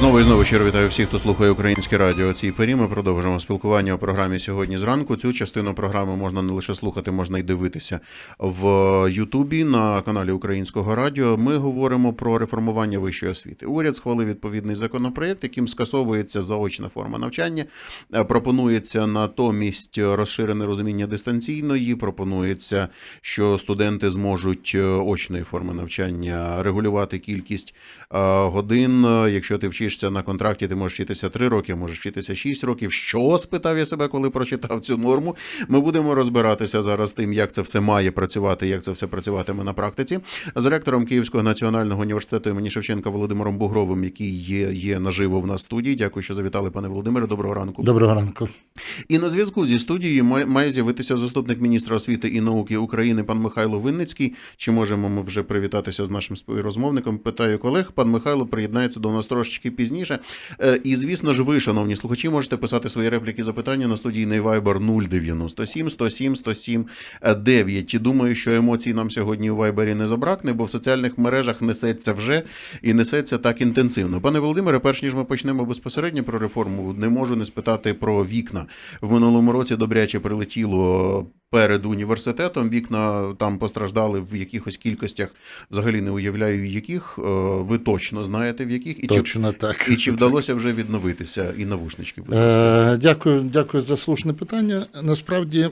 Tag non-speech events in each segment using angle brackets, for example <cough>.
Знову і знову щиро вітаю всіх, хто слухає українське радіо. Цій порі ми продовжуємо спілкування у програмі сьогодні зранку. Цю частину програми можна не лише слухати, можна й дивитися в Ютубі на каналі Українського радіо. Ми говоримо про реформування вищої освіти. Уряд схвалив відповідний законопроєкт, яким скасовується заочна форма навчання. Пропонується натомість розширене розуміння дистанційної. Пропонується, що студенти зможуть е, очної форми навчання регулювати кількість е, годин. Якщо ти вчишся на контракті, ти можеш вчитися 3 роки, можеш вчитися 6 років. Що спитав я себе, коли прочитав цю норму? Ми будемо розбиратися зараз з тим, як це все має працювати, як це все працюватиме на практиці. З ректором Київського національного університету імені Шевченка Володимиром Бугровим, який є, є наживо в нас в студії. Дякую, що завітали, пане Володимире. Доброго ранку. Доброго ранку. І на зв'язку зі студією має- має з'явитися заступник міністра освіти і науки України пан Михайло Винницький. Чи можемо ми вже привітатися з нашим співрозмовником? Питаю колег. Пан Михайло приєднається до нас трошечки пізніше. Е, І звісно ж, ви, шановні слухачі, можете писати свої репліки, запитання на студійний Viber 097 107 107 9. Думаю, що емоцій нам сьогодні у Вайбері не забракне, бо в соціальних мережах несеться вже і несеться так інтенсивно. Пане Володимире, перш ніж ми почнемо безпосередньо про реформу, не можу не спитати про вікна. В минулому році добряче прилетіло перед університетом. Вікна там постраждали в якихось кількостях. Взагалі не уявляю, яких. Е, Ви точно знаєте, в яких і чи, Точно так. і чи вдалося вже відновитися і навушнички. будь ласка. Е, Дякую, дякую за слушне питання. Насправді е,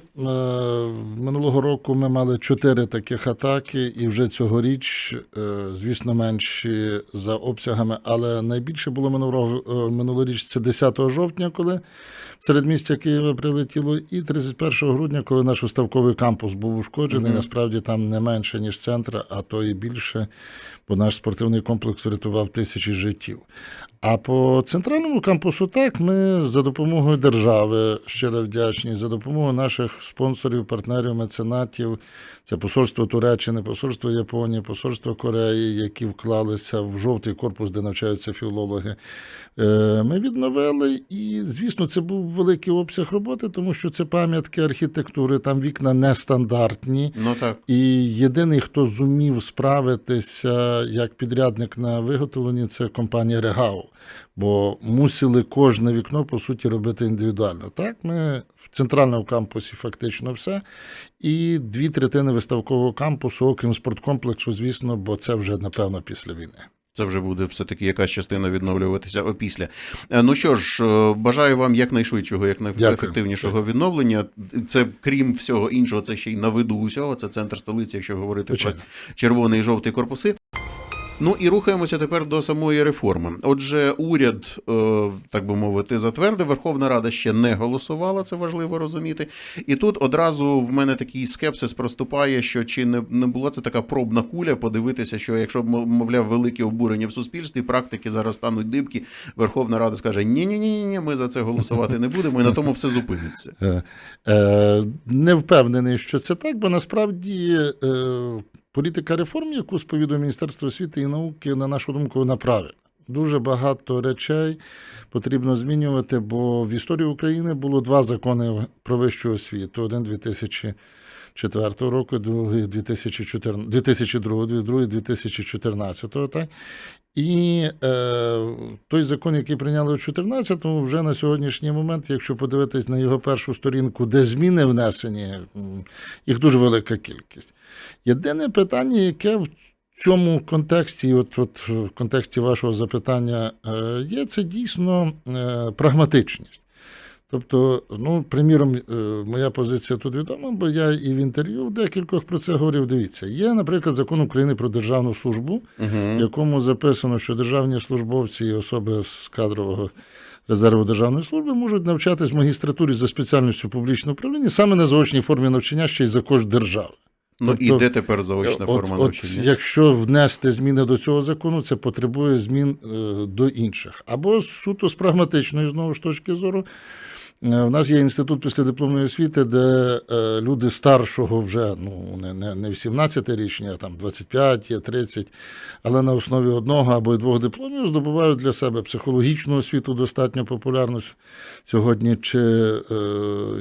минулого року ми мали чотири таких атаки, і вже цьогоріч, е, звісно, менші за обсягами, але найбільше було минулого е, минулоріч це 10 жовтня, коли в середмістя Києва прилетіло, і 31 грудня, коли наш уставковий кампус був ушкоджений. Насправді там не менше ніж центр, а то і більше, бо наш спортивний комплекс врятував тисячі життів. А по центральному кампусу так ми за допомогою держави щиро вдячні, за допомогою наших спонсорів, партнерів, меценатів. Це посольство Туреччини, посольство Японії, посольство Кореї, які вклалися в жовтий корпус, де навчаються філологи. Е, Ми відновили, і звісно, це був великий обсяг роботи, тому що це пам'ятки архітектури, там вікна нестандартні. Ну так. І єдиний, хто зумів справитися як підрядник на виготовленні, це компанія Регау. Бо мусили кожне вікно по суті робити індивідуально. Так, ми в центральному кампусі фактично все. І дві третини виставкового кампусу, окрім спорткомплексу, звісно, бо це вже напевно після війни. Це вже буде все-таки якась частина відновлюватися опісля. Е, Ну що ж, е, бажаю вам якнайшвидшого, якнайефективнішого відновлення. Це крім всього іншого, це ще й на виду усього. Це центр столиці, якщо говорити Звичайно. про червоний і жовтий корпуси. Ну і рухаємося тепер до самої реформи. Отже, уряд, е, так би мовити, затвердив. Верховна Рада ще не голосувала, це важливо розуміти. І тут одразу в мене такий скепсис проступає, що чи не, не була це така пробна куля подивитися, що якщо мов- мовляв велике обурення в суспільстві, практики зараз стануть дибки. Верховна Рада скаже: ні, ні, ні, ні, ми за це голосувати не будемо, і на тому все зупиниться. Е, е, Не впевнений, що це так, бо насправді політика реформ, яку сповідує Міністерство освіти і науки, на нашу думку, вона правильна. Дуже багато речей потрібно змінювати, бо в історії України було два закони про вищу освіту: один 2004 року, другий 2014, 2002, другий 2014. Так? І е, той закон, який прийняли у 2014-му, вже на сьогоднішній момент, якщо подивитись на його першу сторінку, де зміни внесені, їх дуже велика кількість. Єдине питання, яке в цьому контексті, от, от в контексті вашого запитання, е, є, це дійсно е, прагматичність. Тобто, ну, приміром, е, моя позиція тут відома, бо я і в інтерв'ю в декількох про це говорив. Дивіться, є, наприклад, закон України про державну службу, в якому записано, що державні службовці і особи з кадрового резерву державної служби можуть навчатись в магістратурі за спеціальністю публічного управління саме на заочній формі навчання ще й за кошт держави. Ну і Тобто, де тепер заочна От, форма от, навчання? якщо внести зміни до цього закону, це потребує змін е, до інших. Або суто з прагматичної знову ж точки зору. Е, В нас є інститут післядипломної освіти, де е, люди старшого вже ну не, не, не 18-річні, а там 25, є 30, але на основі одного або двох дипломів здобувають для себе психологічну освіту, достатньо популярну сьогодні, чи е,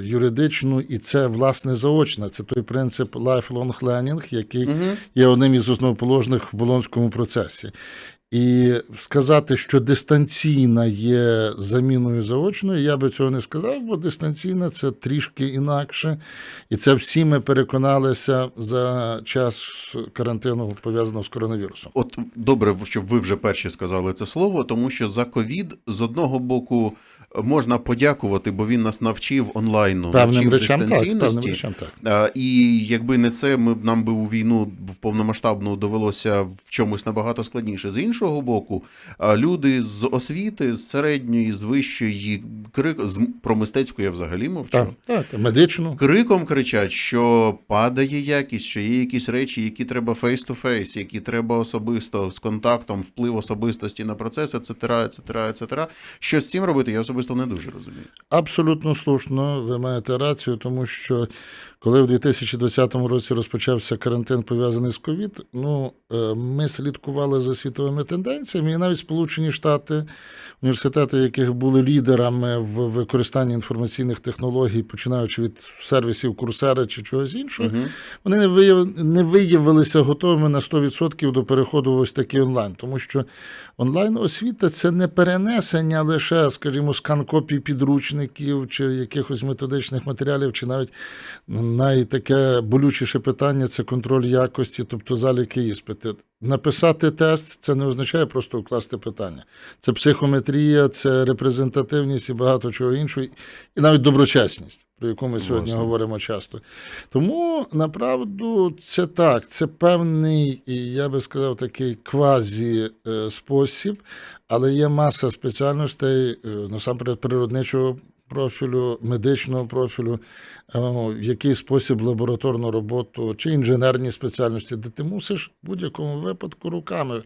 юридичну, і це власне заочна. Це той принцип lifelong learning, який є одним із основоположних в болонському процесі. І сказати, що дистанційна є заміною заочною, я би цього не сказав, бо дистанційна це трішки інакше. І це всі ми переконалися за час карантину пов'язаного з коронавірусом. От добре, що ви вже перші сказали це слово, тому що за ковід з одного боку можна подякувати, бо він нас навчив онлайну, Певним навчив речам так, дистанційності. певним речам так. І якби не це, ми б нам би у війну в повномасштабну довелося в чомусь набагато складніше. З іншого боку, а, люди з освіти, з середньої, з вищої, крик з про мистецьку я взагалі мовчу. Так, так, так, медичну. Криком кричать, що падає якість, що є якісь речі, які треба face-to-face, які треба особисто з контактом, вплив особистості на процес, ецетера, ецетера, ецетера. Що з цим робити, я особисто не дуже розумію. Абсолютно слушно, ви маєте рацію, тому що коли в 2020 році розпочався карантин пов'язаний з ковід, ну е, ми слідкували за світовими тенденціями, і навіть Сполучені Штати, університети, яких були лідерами в використанні інформаційних технологій, починаючи від сервісів Курсера чи чогось іншого, Угу. вони не вияв... не виявилися готовими на 100% до переходу в ось такий онлайн, тому що онлайн освіта це не перенесення лише, скажімо, скан копій підручників чи якихось методичних матеріалів, чи навіть найтаке болючіше питання це контроль якості, тобто заліки іспити. Написати тест це не означає просто укласти питання. Це психометрія, це репрезентативність і багато чого іншого, і навіть доброчесність, про яку ми сьогодні Власне. говоримо часто. Тому направду це так, це певний, я би сказав, такий квазі е, спосіб, але є маса спеціальностей, е, насамперед природничого профілю, медичного профілю, е, в який спосіб лабораторну роботу чи інженерні спеціальності, де ти мусиш в будь-якому випадку руками,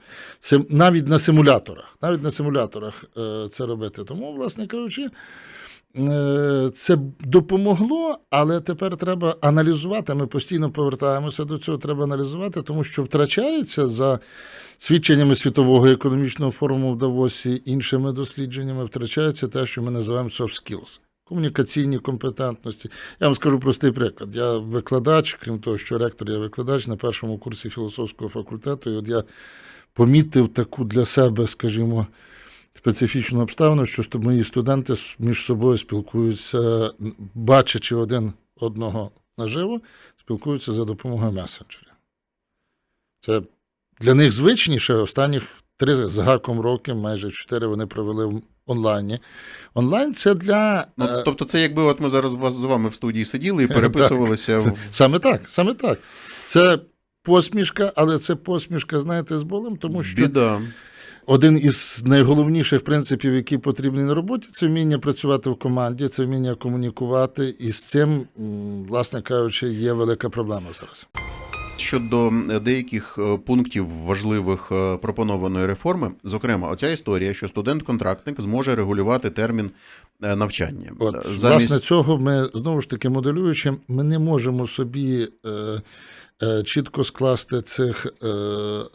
навіть на симуляторах, навіть на симуляторах це робити. Тому, власне кажучи, Це допомогло, але тепер треба аналізувати. Ми постійно повертаємося до цього. Треба аналізувати, тому що втрачається за свідченнями Світового економічного форуму в Давосі, іншими дослідженнями, втрачається те, що ми називаємо soft skills. Комунікаційні компетентності. Я вам скажу простий приклад. Я викладач, крім того, що ректор, я викладач на першому курсі філософського факультету. І от я помітив таку для себе, скажімо, специфічну обставину, що мої студенти між собою спілкуються, бачачи один одного наживо, спілкуються за допомогою месенджерів. Це для них звичніше останніх три з гаком роки, майже чотири вони провели в онлайні. Онлайн це для. Ну, е, тобто, це якби от ми зараз з вами в студії сиділи і <laughs> переписувалися Це, в саме так, саме так. Це посмішка, але це посмішка, знаєте, з болем, тому що біда. Один із найголовніших принципів, які потрібні на роботі, це вміння працювати в команді, це вміння комунікувати. І з цим, власне кажучи, є велика проблема зараз. Щодо е, деяких е, пунктів важливих е, пропонованої реформи, зокрема, оця історія, що студент-контрактник зможе регулювати термін навчання. От, Е, власне, цього ми знову ж таки моделюючи, ми не можемо собі чітко скласти цих е,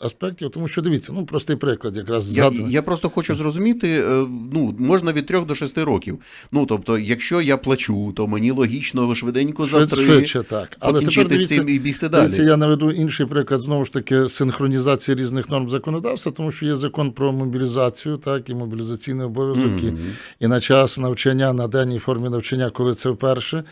аспектів, тому що дивіться, ну простий приклад, якраз Я, я просто хочу зрозуміти, е, ну можна від 3 до 6 років. Ну тобто, якщо я плачу, то мені логічно швиденько за Швид- 3 Швидше так. Але тепер дивіться, цим і бігти далі. Дивіться, я наведу інший приклад знову ж таки синхронізації різних норм законодавства, тому що є закон про мобілізацію, так і мобілізаційний обов'язок, і, Мгм. і на час навчання, на денній формі навчання, коли це вперше,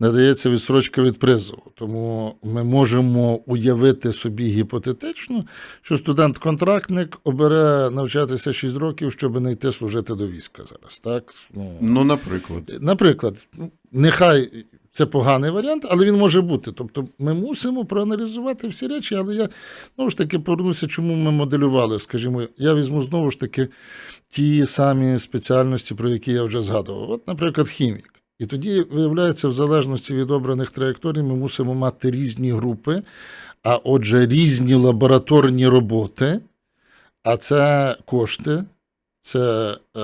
надається відстрочка від призову. Тому ми можемо уявити собі гіпотетично, що студент-контрактник обере навчатися 6 років, щоб не йти служити до війська зараз. Так? Ну, Ну, наприклад. Наприклад, нехай це поганий варіант, але він може бути. Тобто ми мусимо проаналізувати всі речі, але я знову ж таки повернуся, чому ми моделювали. Скажімо, я візьму знову ж таки ті самі спеціальності, про які я вже згадував. От, наприклад, хімік. І тоді, виявляється, в залежності від обраних траєкторій, ми мусимо мати різні групи, а отже, різні лабораторні роботи, а це кошти, це, е,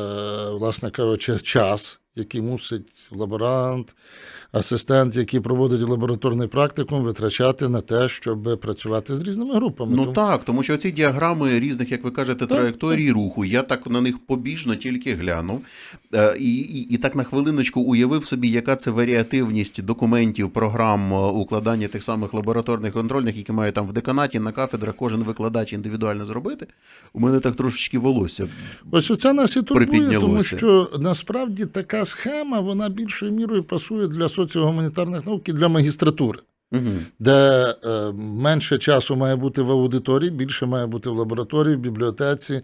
власне кажучи, час, який мусить лаборант, асистент, який проводить лабораторний практикум, витрачати на те, щоб працювати з різними групами. Ну Тому- так, тому що ці діаграми різних, як ви кажете, траєкторій руху, я так на них побіжно тільки глянув. Е, І, і, і так на хвилиночку уявив собі, яка це варіативність документів, програм е, укладання тих самих лабораторних контрольних, які має там в деканаті, на кафедрах кожен викладач індивідуально зробити. У мене так трошечки волосся. Ось оце нас і турбує, тому що насправді така схема вона більшою мірою пасує для соціогуманітарних наук і для магістратури, Угу. де е, менше часу має бути в аудиторії, більше має бути в лабораторії, в бібліотеці,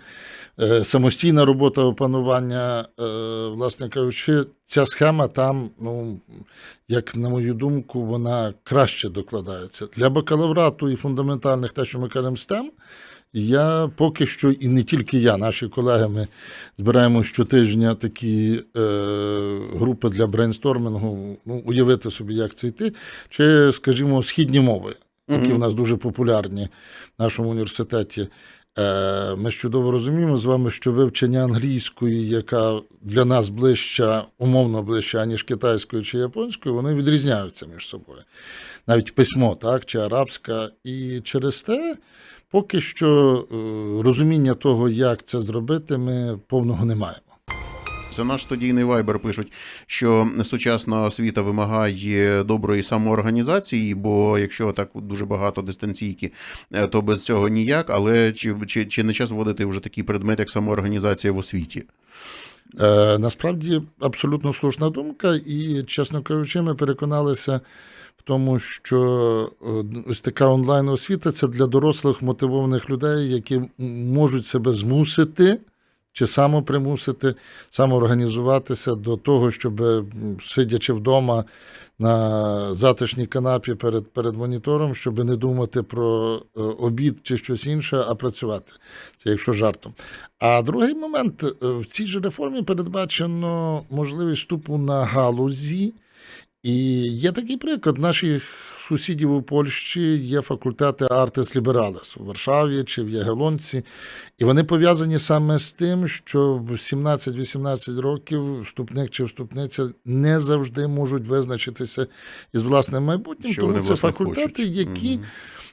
е, самостійна робота опанування, е, власне кажучи, ця схема там, ну, як на мою думку, вона краще докладається. Для бакалаврату і фундаментальних, те, що ми кажемо STEM, я поки що, і не тільки я, наші колеги, ми збираємо щотижня такі е, групи для брейнстормингу, ну, уявити собі, як це йти, чи, скажімо, східні мови, які Мгм. в нас дуже популярні в нашому університеті. Е, Ми чудово розуміємо з вами, що вивчення англійської, яка для нас ближча, умовно ближча, аніж китайської чи японської, вони відрізняються між собою. Навіть письмо, так, чи арабська. І через те, поки що е, розуміння того, як це зробити, ми повного не маємо. За наш студійний вайбер пишуть, що сучасна освіта вимагає доброї самоорганізації, бо якщо так дуже багато дистанційки, е, то без цього ніяк. Але чи, чи, чи не час вводити вже такий предмет, як самоорганізація в освіті? Е, насправді абсолютно слушна думка, і, чесно кажучи, ми переконалися тому, що е, ось така онлайн-освіта це для дорослих мотивованих людей, які можуть себе змусити чи самопримусити, самоорганізуватися до того, щоб, сидячи вдома на затишній канапі перед, перед монітором, щоб не думати про е, обід чи щось інше, а працювати. Це якщо жартом. А другий момент е, в цій же реформі передбачено можливість вступу на галузі. І є такий приклад. Наших сусідів у Польщі є факультети Артес Лібералес у Варшаві чи в Ягелонці. І вони пов'язані саме з тим, що в 17-18 років вступник чи вступниця не завжди можуть визначитися із власним майбутнім. Що тому це факультети, хочуть. які Мгм.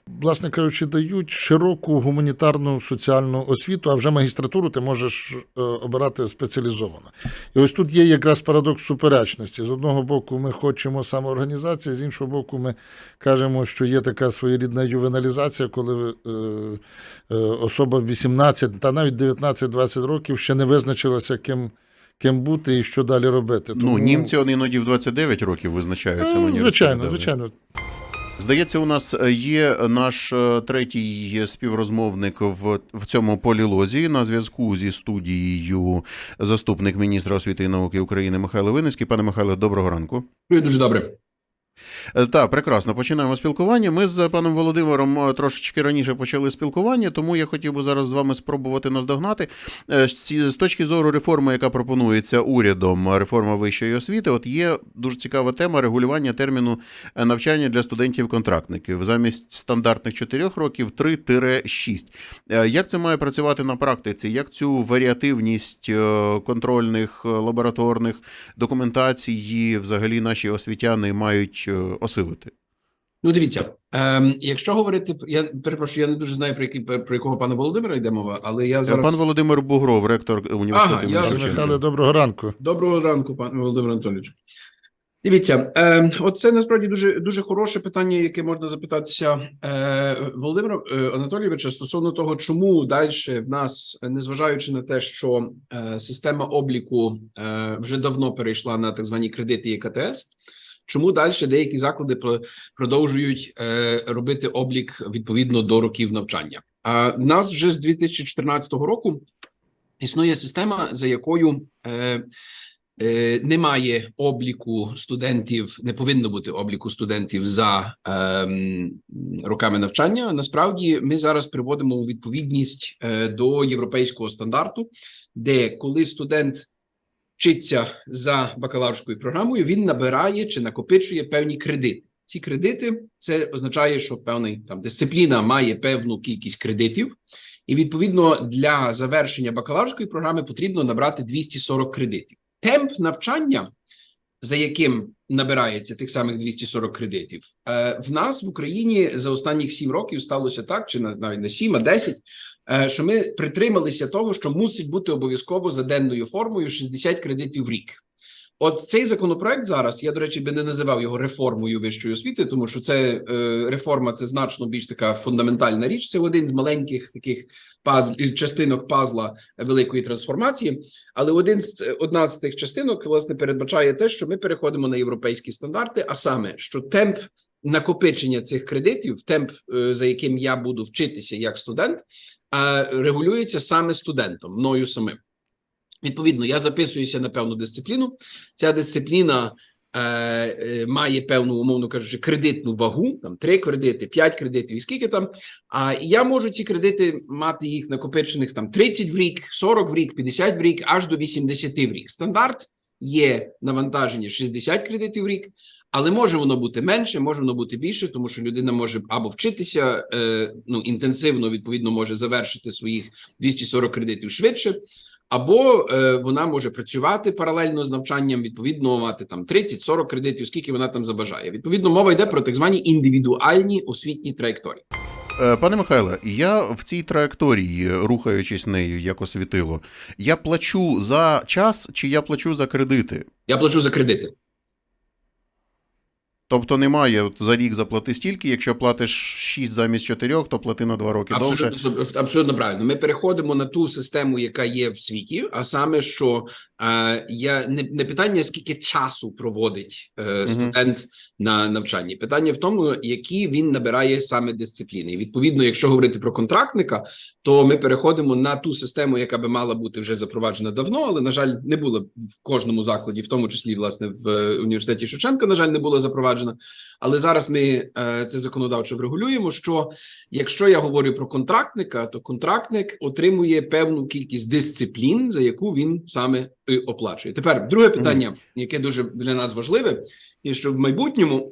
Власне кажучи, дають широку гуманітарну соціальну освіту, а вже магістратуру ти можеш е, обирати спеціалізовано. І ось тут є якраз парадокс суперечності. З одного боку, ми хочемо самоорганізації, з іншого боку, ми кажемо, що є така своєрідна ювеналізація, коли е, е, особа 18 та навіть 19-20 років ще не визначилася, ким. Ким бути і що далі робити. Ну, німці вони іноді в 29 років визначаються. Мені звичайно, звичайно. Здається, у нас є наш е, третій співрозмовник в, в цьому полілозі на зв'язку зі студією заступник міністра освіти і науки України Михайло Винницький. Пане Михайло, доброго ранку. Дуже добре. Е, Так, прекрасно. Починаємо спілкування. Ми з паном Володимиром е, трошечки раніше почали спілкування, тому я хотів би зараз з вами спробувати наздогнати Е, з точки зору реформи, яка пропонується урядом, реформа вищої освіти. От є дуже цікава тема регулювання терміну навчання для студентів-контрактників замість стандартних 4 років 3-6. Е, Як це має працювати на практиці? Як цю варіативність контрольних лабораторних документації взагалі наші освітяни мають осилити? Ну, дивіться, ем, якщо говорити, я перепрошую, я не дуже знаю про який про якого пана Володимира йде мова, але я зараз Пан Володимир Бугров, ректор університету. Ага, я доброго ранку. доброго ранку, пане Володимир Анатолійович. Дивіться, е, оце насправді дуже дуже хороше питання, яке можна запитатися е, Володимира е, Анатолійовича стосовно того, чому далі в нас, незважаючи на те, що е, система обліку е, вже давно перейшла на так звані кредити ЄКТС, чому далі деякі заклади про- продовжують е, робити облік відповідно до років навчання? А в нас вже з 2014 року існує система, за якою е, е, немає обліку студентів, не повинно бути обліку студентів за ем, роками навчання. Насправді, ми зараз приводимо у відповідність е, до європейського стандарту, де коли студент вчиться за бакалаврською програмою, він набирає чи накопичує певні кредити. Ці кредити це означає, що певний там дисципліна має певну кількість кредитів, і відповідно для завершення бакалаврської програми потрібно набрати 240 кредитів. темп навчання, за яким набирається тих самих 240 кредитів, е, в нас в Україні за останніх 7 років сталося так, чи на- навіть не 7, а 10, е, що ми притрималися того, що мусить бути обов'язково за денною формою 60 кредитів в рік. От цей законопроект зараз, я до речі, би не називав його реформою вищої освіти, тому що це е, реформа, це значно більш така фундаментальна річ. Це один з маленьких таких пазл частинок пазла великої трансформації. Але один з одна з тих частинок власне передбачає те, що ми переходимо на європейські стандарти, а саме що темп накопичення цих кредитів, темп, е, за яким я буду вчитися як студент, е, регулюється саме студентом, мною самим. Відповідно, я записуюся на певну дисципліну. Ця дисципліна е, е, має певну, умовно кажучи, кредитну вагу, там 3 кредити, 5 кредитів і скільки там. А я можу ці кредити мати їх накопичених там 30 в рік, 40 в рік, 50 в рік, аж до 80 в рік. Стандарт є навантаження 60 кредитів в рік. Але може воно бути менше, може воно бути більше, тому що людина може або вчитися е, ну інтенсивно, відповідно, може завершити своїх 240 кредитів швидше, або е, вона може працювати паралельно з навчанням, відповідно, мати там 30-40 кредитів, скільки вона там забажає. Відповідно, мова йде про так звані індивідуальні освітні траєкторії. Е, Пане Михайле, я в цій траєкторії, рухаючись нею як освітило, я плачу за час чи я плачу за кредити? Я плачу за кредити. Тобто немає от за рік заплати стільки, якщо платиш 6 замість 4, то плати на 2 роки довше. Абсолютно, абсолютно правильно. Ми переходимо на ту систему, яка є в світі, а саме, що я не, не питання, скільки часу проводить е, студент на навчанні. Питання в тому, які він набирає саме дисципліни. І відповідно, якщо говорити про контрактника, то ми переходимо на ту систему, яка би мала бути вже запроваджена давно, але на жаль, не була в кожному закладі, в тому числі власне в е, університеті Шевченка. На жаль, не була запроваджена. Але зараз ми е, це законодавчо врегулюємо. Що якщо я говорю про контрактника, то контрактник отримує певну кількість дисциплін, за яку він саме і оплачує. Тепер друге питання, яке дуже для нас важливе, і що в майбутньому.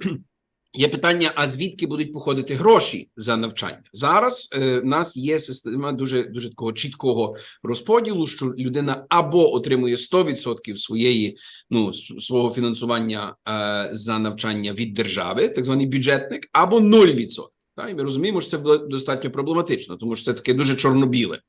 Є питання: а звідки будуть походити гроші за навчання? Зараз е, в нас є система дуже дуже такого чіткого розподілу, що людина або отримує 100% своєї ну свого фінансування е, за навчання від держави, так званий бюджетник, або 0%. Та? І ми розуміємо, що це було достатньо проблематично, тому що це таке дуже чорно-біле.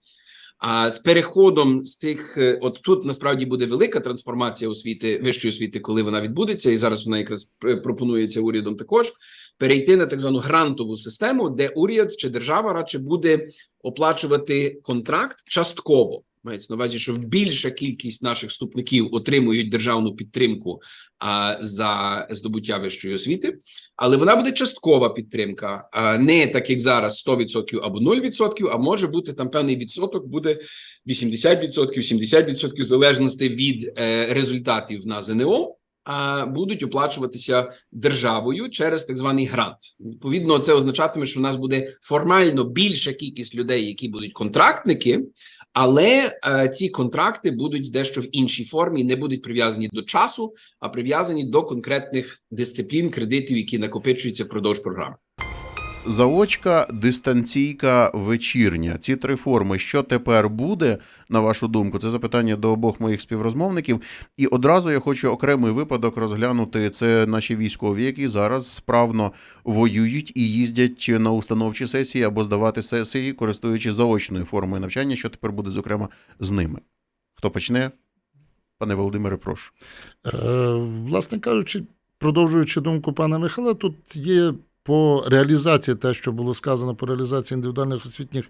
А з переходом з тих, е, от тут насправді буде велика трансформація освіти, вищої освіти, коли вона відбудеться, і зараз вона якраз пропонується урядом також перейти на так звану грантову систему, де уряд чи держава радше буде оплачувати контракт частково. Мається на увазі, що більша кількість наших вступників отримують державну підтримку а, за здобуття вищої освіти, але вона буде часткова підтримка, а не так як зараз 100% або 0%, а може бути там певний відсоток, буде 80%, 70% в залежності від е, результатів на ЗНО. А будуть оплачуватися державою через так званий грант. Відповідно, це означатиме, що в нас буде формально більша кількість людей, які будуть контрактники, але е, ці контракти будуть дещо в іншій формі, не будуть прив'язані до часу, а прив'язані до конкретних дисциплін, кредитів, які накопичуються впродовж програми. Заочка, дистанційка, вечірня. Ці три форми, що тепер буде, на вашу думку? Це запитання до обох моїх співрозмовників. І одразу я хочу окремий випадок розглянути. Це наші військові, які зараз справно воюють і їздять на установчі сесії або здавати сесії, користуючись заочною формою навчання. Що тепер буде, зокрема, з ними? Хто почне? Пане Володимире, прошу. Е, Власне кажучи, продовжуючи думку пана Михайла, тут є по реалізації те, що було сказано по реалізації індивідуальних освітніх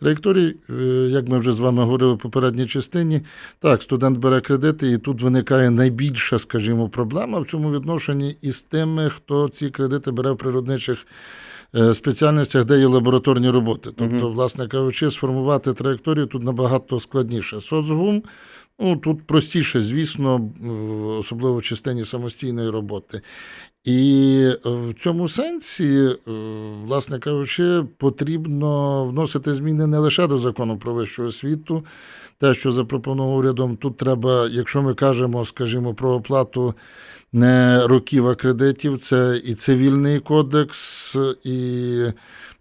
траєкторій, е, як ми вже з вами говорили в попередній частині, так, студент бере кредити, і тут виникає найбільша, скажімо, проблема в цьому відношенні із тими, хто ці кредити бере в природничих е, спеціальностях, де є лабораторні роботи. Тобто, власне кажучи, сформувати траєкторію тут набагато складніше. Соцгум Ну, тут простіше, звісно, е, особливо в частині самостійної роботи. І е, в цьому сенсі, е, власне кажучи, потрібно вносити зміни не лише до закону про вищу освіту, те, що запропонував урядом, тут треба, якщо ми кажемо, скажімо, про оплату не років, а кредитів, це і цивільний кодекс, і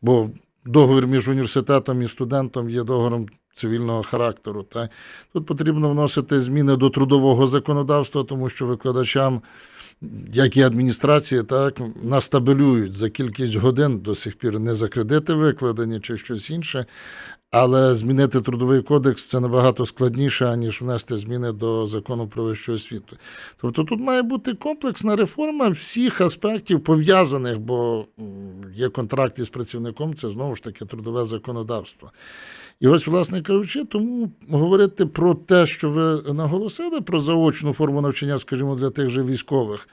бо договір між університетом і студентом є договором цивільного характеру. Так? Тут потрібно вносити зміни до трудового законодавства, тому що викладачам, як і адміністрації, так, настабелюють за кількість годин до сих пір не за кредити викладені чи щось інше. Але змінити трудовий кодекс це набагато складніше, аніж внести зміни до закону про вищу освіту. Тобто тут має бути комплексна реформа всіх аспектів пов'язаних, бо є контракт із працівником, це знову ж таки трудове законодавство. І ось, власне кажучи, тому говорити про те, що ви наголосили, про заочну форму навчання, скажімо, для тих же військових.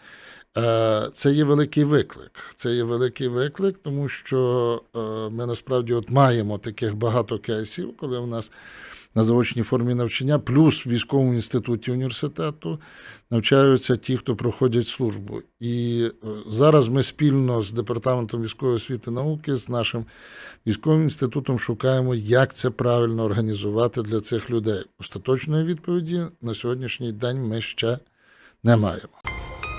е, Це є великий виклик. Це є великий виклик, тому що е, ми насправді от маємо таких багато кейсів, коли в нас на заочній формі навчання, плюс в військовому інституті університету навчаються ті, хто проходять службу. І е, зараз ми спільно з департаментом військової освіти і науки, з нашим військовим інститутом шукаємо, як це правильно організувати для цих людей. Остаточної відповіді на сьогоднішній день ми ще не маємо.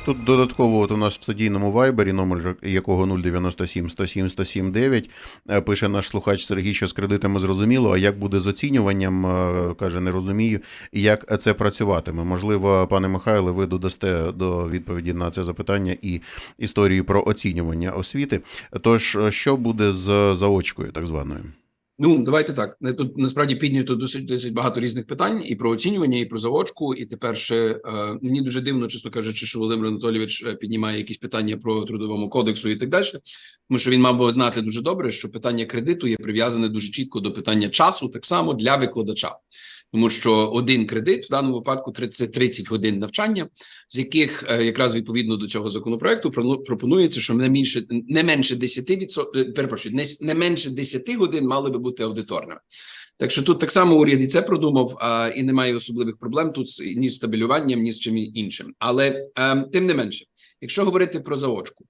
Тут додатково от у нас в студійному вайбері, номер якого 097 107 107 9, е, пише наш слухач Сергій, що з кредитами зрозуміло, а як буде з оцінюванням, е, каже, не розумію, як це працюватиме. Можливо, пане Михайле, ви додасте до відповіді на це запитання і історію про оцінювання освіти. Тож, е, що буде з заочкою, так званою? Ну, давайте так. Тут насправді піднято досить досить багато різних питань і про оцінювання, і про заочку. І тепер ще е, мені дуже дивно, чесно кажучи, що Володимир Анатолійович е, піднімає якісь питання про трудовому кодексу і так далі. Тому що він мав би знати дуже добре, що питання кредиту є прив'язане дуже чітко до питання часу, так само для викладача. Тому що один кредит в даному випадку 30, 30 годин навчання, з яких е, якраз відповідно до цього законопроекту пропонується, що не менше не менше 10 відсотків, перепрошую, не, не менше 10 годин мали би бути аудиторними. Так що тут так само уряд і це продумав, а, і немає особливих проблем тут з- ні з стабілюванням, ні з чим іншим. Але е, тим не менше, якщо говорити про заочку,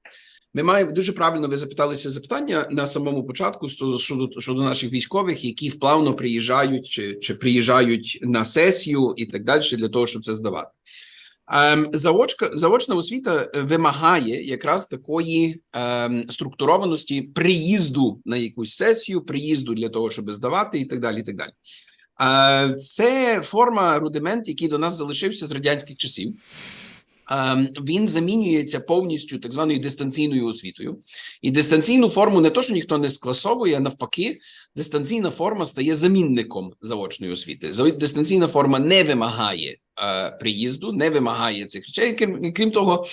ми маємо дуже правильно. Ви запиталися запитання на самому початку щодо щодо наших військових, які вплавно приїжджають чи, чи приїжджають на сесію і так далі для того, щоб це здавати. Ем, заочка, заочна освіта е, вимагає якраз такої ем, структурованості приїзду на якусь сесію, приїзду для того, щоб здавати, і так далі. І так далі. Е, це форма рудимент, який до нас залишився з радянських часів. Ем, Він замінюється повністю так званою дистанційною освітою, і дистанційну форму не то, що ніхто не скласовує, а навпаки, дистанційна форма стає замінником заочної освіти. Дистанційна форма не вимагає е, приїзду, не вимагає цих речей. Крім, крім того,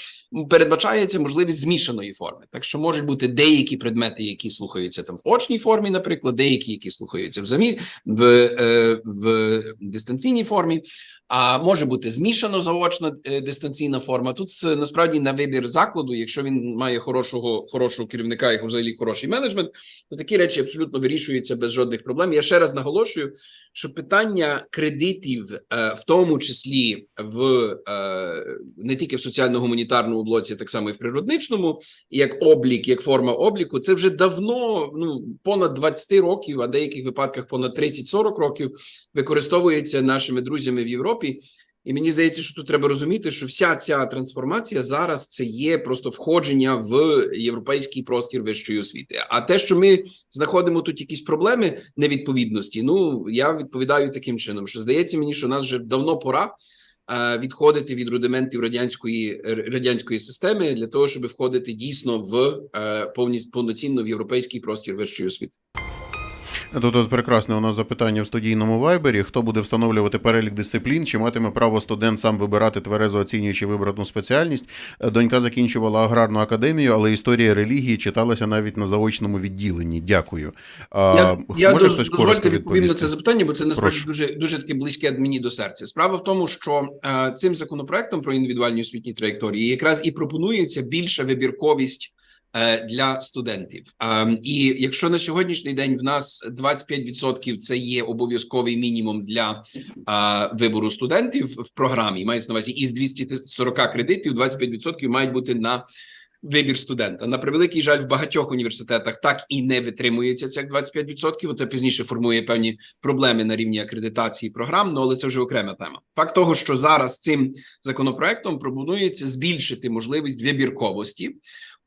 передбачається можливість змішаної форми. Так що можуть бути деякі предмети, які слухаються там в очній формі, наприклад, деякі, які слухаються в замі в, е, в дистанційній формі. А може бути змішано заочна е, дистанційна форма. Тут е, насправді на вибір закладу, якщо він має хорошого хорошого керівника і взагалі хороший менеджмент, то такі речі абсолютно вирішуються без жодних проблем. Я ще раз наголошую, що питання кредитів, е, в тому числі в е, не тільки в соціально-гуманітарному блоці, так само і в природничному, як облік, як форма обліку, це вже давно, ну понад 20 років, а в деяких випадках понад 30-40 років використовується нашими друзями в Європі. І мені здається, що тут треба розуміти, що вся ця трансформація зараз це є просто входження в європейський простір вищої освіти. А те, що ми знаходимо тут якісь проблеми невідповідності, ну я відповідаю таким чином, що здається мені, що нас вже давно пора. е, Відходити від рудиментів радянської радянської системи для того, щоб входити дійсно в е, повністю повноцінно в європейський простір вищої освіти. Тут прекрасне у нас запитання в студійному вайбері. Хто буде встановлювати перелік дисциплін? Чи матиме право студент сам вибирати тверезо оцінюючи вибрану спеціальність? Донька закінчувала аграрну академію, але історія релігії читалася навіть на заочному відділенні. Дякую. А, Я, я може хтось дозвольте відповім на це запитання, бо це насправді Прошу. дуже дуже таке близьке мені до серця. Справа в тому, що е, цим законопроектом про індивідуальні освітні траєкторії якраз і пропонується більша вибірковість для студентів. Е, і якщо на сьогоднішній день в нас 25% це є обов'язковий мінімум для е, вибору студентів в програмі, мається на увазі із 240 кредитів, 25% мають бути на вибір студента. На превеликий жаль, в багатьох університетах так і не витримується цих 25%. Це пізніше формує певні проблеми на рівні акредитації програм. Ну але це вже окрема тема. Факт того, що зараз цим законопроектом пропонується збільшити можливість вибірковості.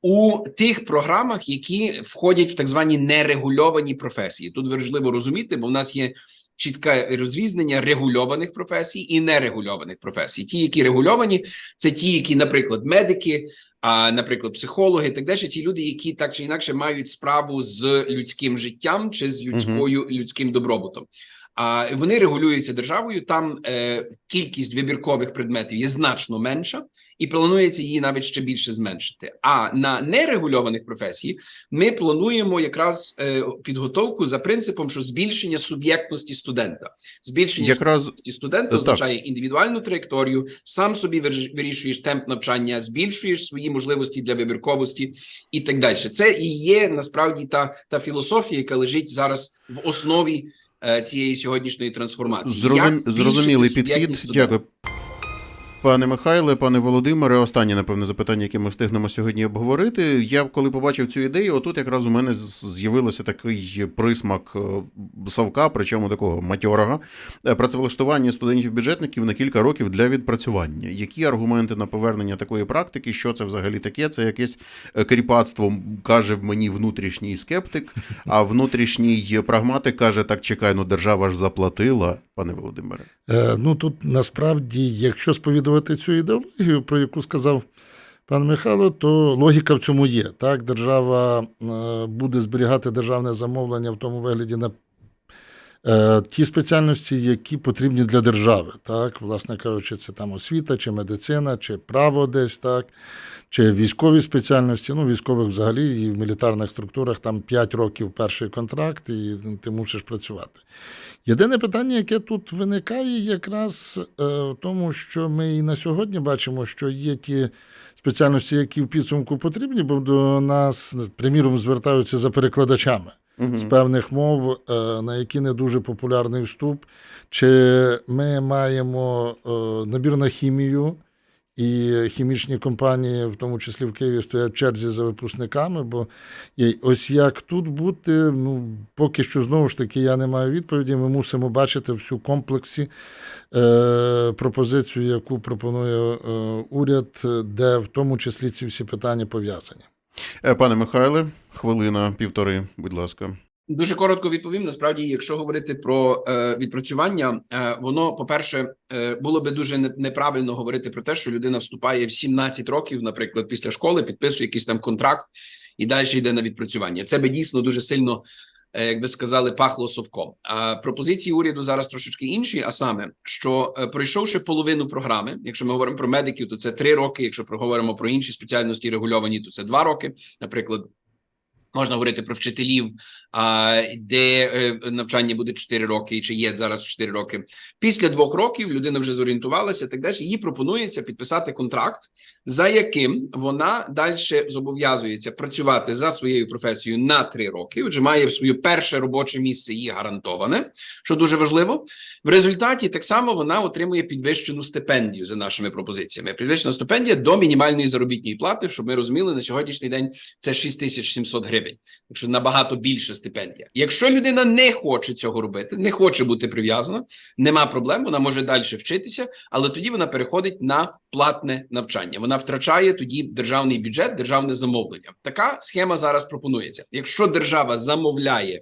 У тих програмах, які входять в так звані нерегульовані професії, тут важливо розуміти, бо в нас є чітке розрізнення регульованих професій і нерегульованих професій. Ті, які регульовані, це ті, які, наприклад, медики, а, наприклад, психологи, і так далі, ті люди, які так чи інакше мають справу з людським життям чи з людською людським добробутом. А вони регулюються державою. Там е, кількість вибіркових предметів є значно менша, і планується її навіть ще більше зменшити. А на нерегульованих професій ми плануємо якраз е, підготовку за принципом, що збільшення суб'єктності студента, збільшення Якраз суб'єктності студента Так. означає індивідуальну траєкторію, сам собі виріш- вирішуєш темп навчання, збільшуєш свої можливості для вибірковості і так далі. Це і є насправді та, та філософія, яка лежить зараз в основі е, цієї сьогоднішньої трансформації. Зрозум... Як Зрозумілий підхід. Дякую. Пане Михайле, пане Володимире, останнє, напевне, запитання, яке ми встигнемо сьогодні обговорити. Я коли побачив цю ідею, отут якраз у мене з- з'явився такий присмак е, Савка, причому такого матьорого. Е, Працевлаштування студентів-бюджетників на кілька років для відпрацювання. Які аргументи на повернення такої практики? Що це взагалі таке? Це якесь е, кріпацтво, каже мені внутрішній скептик, а внутрішній прагматик каже: так чекай, ну держава ж заплатила, пане Володимире. Е, Ну тут насправді, якщо сповідувати цю ідеологію, про яку сказав пан Михайло, то логіка в цьому є. Так, держава е, буде зберігати державне замовлення в тому вигляді на ті спеціальності, які потрібні для держави. Так, власне кажучи, це там освіта, чи медицина, чи право десь так, чи військові спеціальності. Ну, військових взагалі і в мілітарних структурах там 5 років перший контракт, і ти мусиш працювати. Єдине питання, яке тут виникає, якраз е, в тому, що ми і на сьогодні бачимо, що є ті спеціальності, які в підсумку потрібні, бо до нас, приміром, звертаються за перекладачами з певних мов, е, на які не дуже популярний вступ. Чи ми маємо е, набір на хімію, і хімічні компанії, в тому числі в Києві, стоять в черзі за випускниками. Бо ось як тут бути, ну поки що знову ж таки я не маю відповіді. Ми мусимо бачити всю комплексі е, пропозицію, яку пропонує е, уряд, де в тому числі ці всі питання пов'язані. Е, Пане Михайле, хвилина, півтори, будь ласка. Дуже коротко відповім. Насправді, якщо говорити про е, відпрацювання, е, воно, по-перше, е, було би дуже неправильно говорити про те, що людина вступає в 17 років, наприклад, після школи, підписує якийсь там контракт і далі йде на відпрацювання. Це би дійсно дуже сильно, як би сказали, пахло совком. А пропозиції уряду зараз трошечки інші. А саме, що е, пройшовши половину програми, якщо ми говоримо про медиків, то це три роки. Якщо проговоримо про інші спеціальності регульовані, то це два роки. Наприклад, можна говорити про вчителів, де е, навчання буде 4 роки, чи є зараз 4 роки. Після двох років людина вже зорієнтувалася, так далі. Їй пропонується підписати контракт, за яким вона далі зобов'язується працювати за своєю професією на 3 роки. Отже, має своє перше робоче місце їй гарантоване, що дуже важливо. В результаті так само вона отримує підвищену стипендію за нашими пропозиціями. Підвищена стипендія до мінімальної заробітної плати, щоб ми розуміли на сьогоднішній день це 6700 гривень, якщо набагато більше стипендія. Якщо людина не хоче цього робити, не хоче бути прив'язана, нема проблем, вона може далі вчитися, але тоді вона переходить на платне навчання. Вона втрачає тоді державний бюджет, державне замовлення. Така схема зараз пропонується. Якщо держава замовляє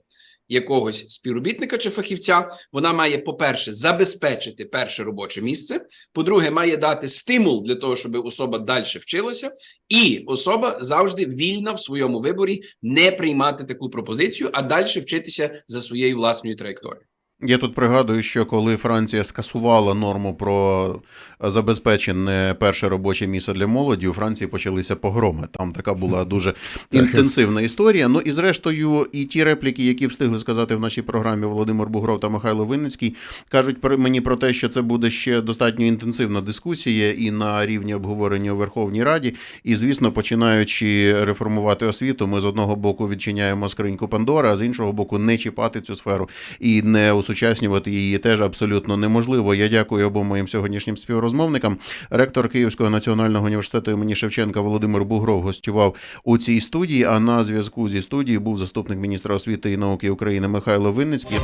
якогось співробітника чи фахівця, вона має, по-перше, забезпечити перше робоче місце. По-друге, має дати стимул для того, щоб особа далі вчилася, і особа завжди вільна в своєму виборі не приймати таку пропозицію, а далі вчитися за своєю власною траєкторією. Я тут пригадую, що коли Франція скасувала норму про забезпечене перше робоче місце для молоді, у Франції почалися погроми. Там така була дуже інтенсивна історія. Ну і зрештою, і ті репліки, які встигли сказати в нашій програмі Володимир Бугров та Михайло Винницький, кажуть мені про те, що це буде ще достатньо інтенсивна дискусія і на рівні обговорення у Верховній Раді. І звісно, починаючи реформувати освіту, ми з одного боку відчиняємо скриньку Пандори, а з іншого боку, не чіпати цю сферу і не усучаснювати її теж абсолютно неможливо. Я дякую обом моїм сьогоднішнім співрозмовникам. Ректор Київського національного університету імені Шевченка Володимир Бугров гостював у цій студії. А на зв'язку зі студією був заступник міністра освіти і науки України Михайло Винницький.